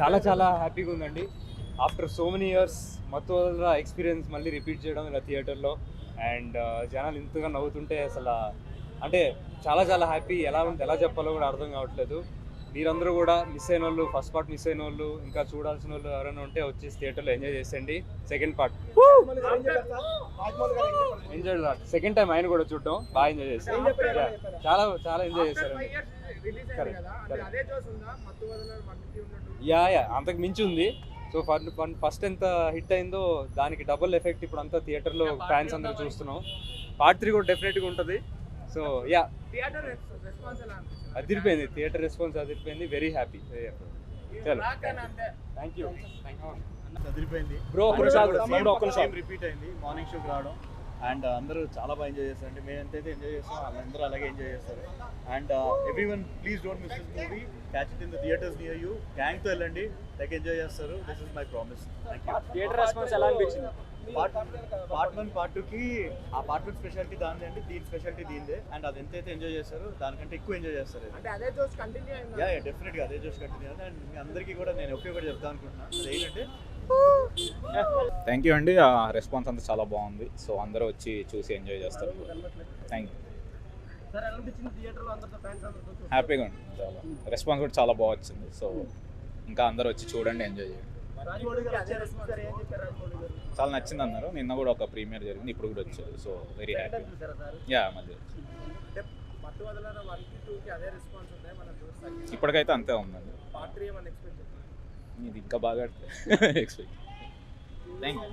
చాలా చాలా హ్యాపీగా ఉందండి. ఆఫ్టర్ సో మెనీ ఇయర్స్ మత్తు ఎక్స్పీరియన్స్ మళ్ళీ రిపీట్ చేయడం ఇలా థియేటర్లో అండ్ జనాలు ఇంతగా నవ్వుతుంటే అసలు అంటే చాలా చాలా హ్యాపీ ఎలా ఉంటుంది ఎలా చెప్పాలో కూడా అర్థం కావట్లేదు. మీరందరూ కూడా మిస్ అయిన వాళ్ళు ఫస్ట్ పార్ట్ మిస్ అయిన వాళ్ళు ఇంకా చూడాల్సిన వాళ్ళు ఎవరైనా ఉంటే వచ్చేసి థియేటర్లో ఎంజాయ్ చేసేయండి. Second part enjoy second time ఆయన కూడా చూడడం. బాగా ఎంజాయ్ చేశారు. చాలా చాలా ఎంజాయ్ correct. యా యా అంతకు మించి ఉంది. సో ఫస్ట్ ఫస్ట్ ఎంత హిట్ అయిందో దానికి డబుల్ ఎఫెక్ట్ ఇప్పుడు అంతా థియేటర్లో ఫ్యాన్స్ అందరూ చూస్తున్నాం. పార్ట్ త్రీ కూడా డెఫినెట్గా ఉంటుంది. So yeah. అదిరిపోయింది. థియేటర్ రెస్పాన్స్ అదిరిపోయింది. వెరీ హ్యాపీ చలో థ్యాంక్ యూ అదిరిపోయింది. బ్రో ఒక్క నిమిషం బ్రో ఒక్క నిమిషం రిపీట్ అయింది. మార్నింగ్ షోకి రావడం. అండ్ అందరూ చాలా బాగా ఎంజాయ్ చేస్తారు. అంటే మేము ఎంతైతే ఎంజాయ్ చేస్తాం వాళ్ళందరూ అలాగే ఎంజాయ్ చేస్తారు. And every one please don't miss this movie catch it in the theatres near you గ్యాంగ్తో వెళ్ళండి. లైక్ ఎంజాయ్ చేస్తారు. This is my promise thank you theatre response ఎలా అనిపించింది? పార్ట్ పార్ట్ వన్ పార్ట్ టూకి ఆ పార్ట్ వన్ స్పెషాలిటీ దానిదే అండి. దీని speciality దీనిదే. And అది ఎంతైతే ఎంజాయ్ చేస్తారో దానికంటే ఎక్కువ ఎంజాయ్ చేస్తారు ఇది. అంటే అదే జోస్ కంటిన్యూ అయింది యా డెఫినెట్గా అదే చూసి కంటిన్యూ అండ్ మీ అందరికీ కూడా నేను ఒకే ఒకటి చెప్తాను అనుకుంటున్నాను. అదేంటంటే థ్యాంక్ యూ అండి. ఆ రెస్పాన్స్ అంతా చాలా బాగుంది. సో అందరూ వచ్చి చూసి ఎంజాయ్ చేస్తారు. Thank you? హ్యాపీగా ఉంది. చాలా. రెస్పాన్స్ కూడా చాలా బాగా వచ్చింది. సో ఇంకా అందరూ వచ్చి చూడండి ఎంజాయ్ చేయండి. చాలా నచ్చింది అన్నారు. నిన్న కూడా ఒక ప్రీమియర్ జరిగింది. ఇప్పుడు కూడా వచ్చారు. సో వెరీ హ్యాపీ యా మళ్ళీ ఇప్పటికైతే అంతే ఉందండి. పార్ట్ త్రీ ఏమన్నా ఎక్స్పెక్ట్ చేస్తాం ఇది ఇంకా